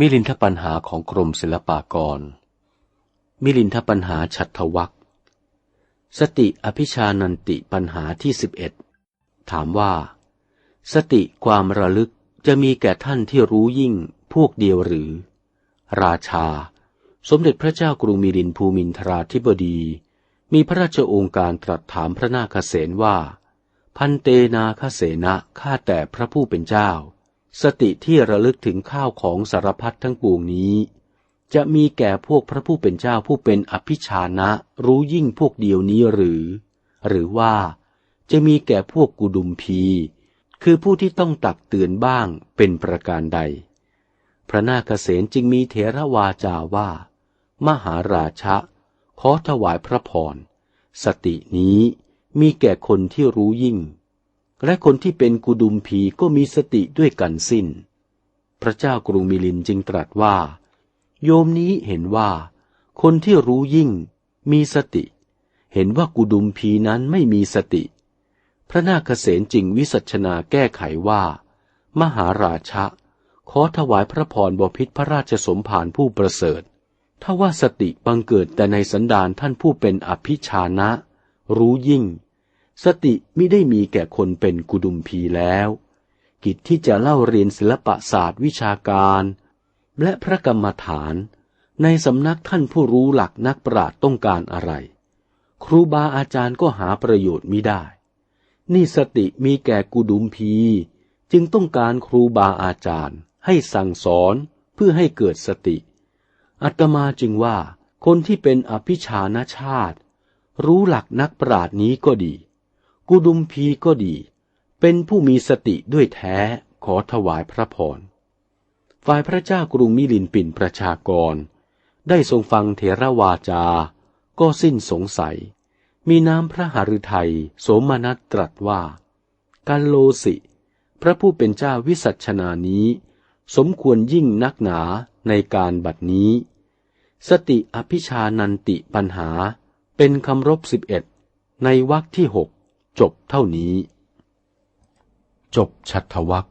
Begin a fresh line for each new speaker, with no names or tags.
มิลินทปัญหาของกรมศิลปากร มิลินทปัญหาฉัตทวักสติอภิชานันติปัญหาที่สิบเอ็ดถามว่า สติความระลึกจะมีแก่ท่านที่รู้ยิ่งพวกเดียวหรือ ราชา สมเด็จพระเจ้ากรุงมิลินภูมินทราธิบดี มีพระราชโองการตรัสถามพระนาคเษนว่า พันเตนาคเสนะข้าแต่พระผู้เป็นเจ้า สติที่ระลึกถึงข้าวของสารพัดทั้งปวงนี้ จะมีแก่พวกพระผู้เป็นเจ้าผู้เป็นอภิชานะรู้ยิ่งพวกเดียวนี้หรือ หรือว่าจะมีแก่พวกกุดุมพี คือผู้ที่ต้องตักเตือนบ้างเป็นประการใด พระนาคเษนจึงมีเถรวาจาว่า มหาราชะ ขอถวายพระพรสตินี้มีแก่คนที่รู้ยิ่ง และคนที่เป็นกุดุมพีก็มีสติด้วยกันสิน้น พระเจ้ากรุงมิลินจึงตรัสว่า โยมนี้เห็นว่า คนที่รู้ยิ่ง มีสติ เห็นว่ากุดุมพีนั้นไม่มีสติ พระนาคเษนจึงวิสัชนาแก้ไขว่า มหาราชะ ขอถวายพระพรบพิษพระราชสมภารผู้ประเสริฐถ้าว่าสติบังเกิดแต่ในสันดานท่านผู้เป็นอภิชานะ รู้ยิ่ง สติมิได้มีแก่คนเป็นกุดุมพีแล้ว กิจที่จะเล่าเรียนศิลปศาสตร์วิชาการ และพระกรรมฐาน ในสำนักท่านผู้รู้หลักนักปราชญ์ต้องการอะไร ครูบาอาจารย์ก็หาประโยชน์มิได้ นี่สติมีแก่กุดุมพี จึงต้องการครูบาอาจารย์ ให้สั่งสอนเพื่อให้เกิดสติ อัตมาจึงว่าคนที่เป็นอภิชานชาติ รู้หลักนักปราชญ์นี้ก็ดี กุดุมพีก็ดี เป็นผู้มีสติด้วยแท้ขอถวายพระพร ฝ่ายพระเจ้ากรุงมิลินปินประชากร ได้ทรงฟังเถรวาจา ก็สิ้นสงสัย มีน้ำพระหฤทัยโสมนัสตรัสว่า กัลโลสิ พระผู้เป็นเจ้าวิสัชนานี้ สมควรยิ่งนักหนาในการบัดนี้ สติอภิชานันติปัญหาเป็นคำรบสิบเอ็ดในวรรคที่หก จบเท่านี้ จบชัตวัค